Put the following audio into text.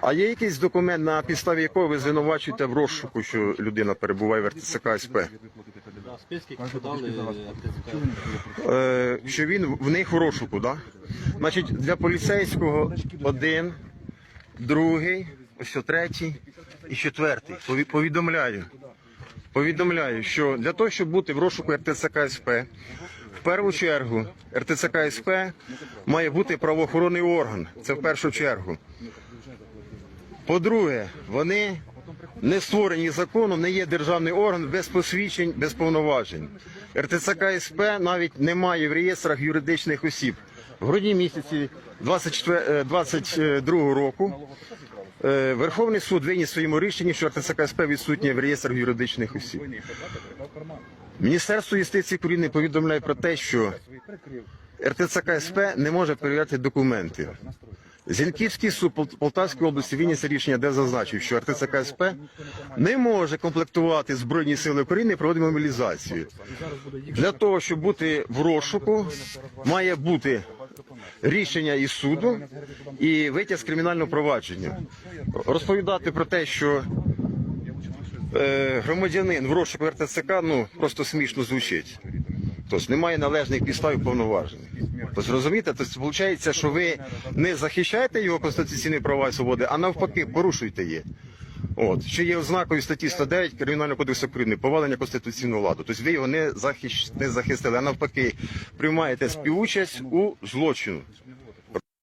А є якийсь документ, на підставі якого ви звинувачуєте в розшуку, що людина перебуває в РТЦК СП? Е, що він в них в розшуку, так? Значить, для поліцейського один, другий, ось третій і четвертий. Повідомляю. Повідомляю, що для того, щоб бути в розшуку РТЦК СП, в першу чергу РТЦК СП має бути правоохоронний орган. Це в першу чергу. По-друге, вони не створені законом, не є державний орган без посвідчень, без повноважень. РТЦК СП навіть немає в реєстрах юридичних осіб. В грудні місяці 24 22 року е, Верховний суд виніс своєму рішенні, що РТЦКСП відсутнє в реєстрах юридичних осіб. Міністерство юстиції України повідомляє про те, що РТЦК СП не може перевіряти документи. Зінківський суд Пол- Полтавської області виніс рішення, де зазначив, що РТЦК СП не може комплектувати Збройні сили України і проводити мобілізацію. Для того, щоб бути в розшуку, має бути рішення із суду і витяг з кримінального провадження. Розповідати про те, що е, громадянин в розшуку РТЦК ну, просто смішно звучить. Тобто немає належних підстав і повноважень. Тобто розумієте, тобто виходить, що ви не захищаєте його конституційні права і свободи, а навпаки порушуєте їх. От що є ознакою статті 109 Кримінального кодексу України повалення конституційного ладу. Тобто ви його не захищ... не захистили, а навпаки приймаєте співучасть у злочину.